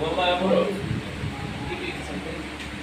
Well, my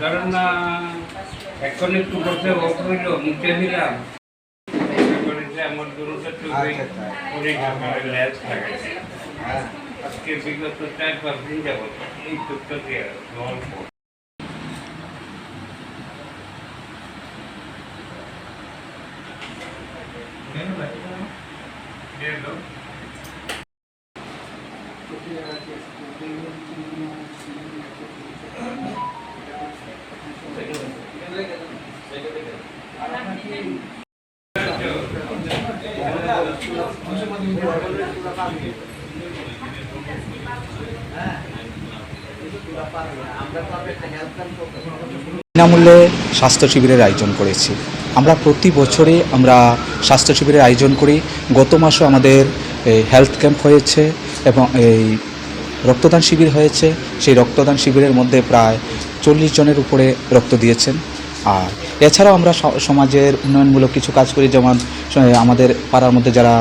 ধরেন না এখন একটু বসে অফ হইল মুখে দিলাম। আমার দূরটা একটু লাগাইছে। আজকে বিগত চার পাঁচ দিন যাবত এই জল পড়ে। বিনামূল্যে স্বাস্থ্য শিবিরের আয়োজন করেছি। আমরা প্রতি বছরে আমরা স্বাস্থ্য শিবিরের আয়োজন করি। গত মাসও আমাদের হেলথ ক্যাম্প হয়েছে। এবং এই রক্তদান শিবির হয়েছে। সেই রক্তদান শিবিরের মধ্যে প্রায় চল্লিশ জনের উপরে রক্ত দিয়েছেন। আর এছাড়াও আমরা সমাজের উন্নয়নমূলক কিছু কাজ করি, যেমন আমাদের পাড়ার মধ্যে যারা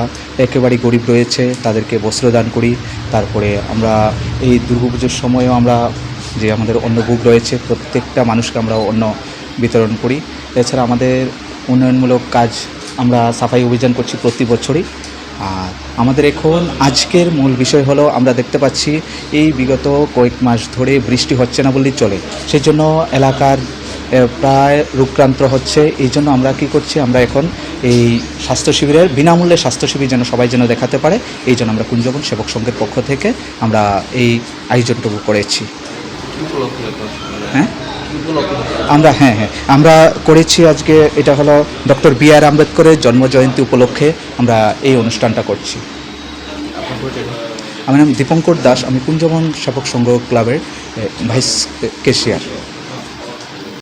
একেবারে গরিব রয়েছে, তাদেরকে বস্ত্রদান করি। তারপরে আমরা এই দুর্গাপুজোর সময়ও আমরা যে আমাদের অন্য বুক রয়েছে, প্রত্যেকটা মানুষকে আমরা অন্য বিতরণ করি। এছাড়া আমাদের উন্নয়নমূলক কাজ আমরা সাফাই অভিযান করছি প্রতি বছরই। আর আমাদের এখন আজকের মূল বিষয় হলো আমরা দেখতে পাচ্ছি এই বিগত কয়েক মাস ধরে বৃষ্টি হচ্ছে না বললেই চলে। সেই জন্য এলাকার প্রায় রূপক্রান্ত হচ্ছে। এই জন্য আমরা কি করছি আমরা এখন এই স্বাস্থ্য শিবিরের বিনামূল্যে স্বাস্থ্য শিবির যেন সবাই যেন দেখাতে পারে এই জন্য আমরা কুঞ্জবন সেবক সংঘের পক্ষ থেকে আমরা এই আয়োজনটুকু করেছি। হ্যাঁ? আমরা হ্যাঁ হ্যাঁ আমরা করেছি আজকে, এটা হলো ডক্টর বি আর আম্বেদকরের জন্মজয়ন্তী উপলক্ষে আমরা এই অনুষ্ঠানটা করছি। আমার নাম দীপঙ্কর দাস, আমি কুঞ্জবন সেবক সংগ্রহ ক্লাবের ভাইস কেশিয়ার।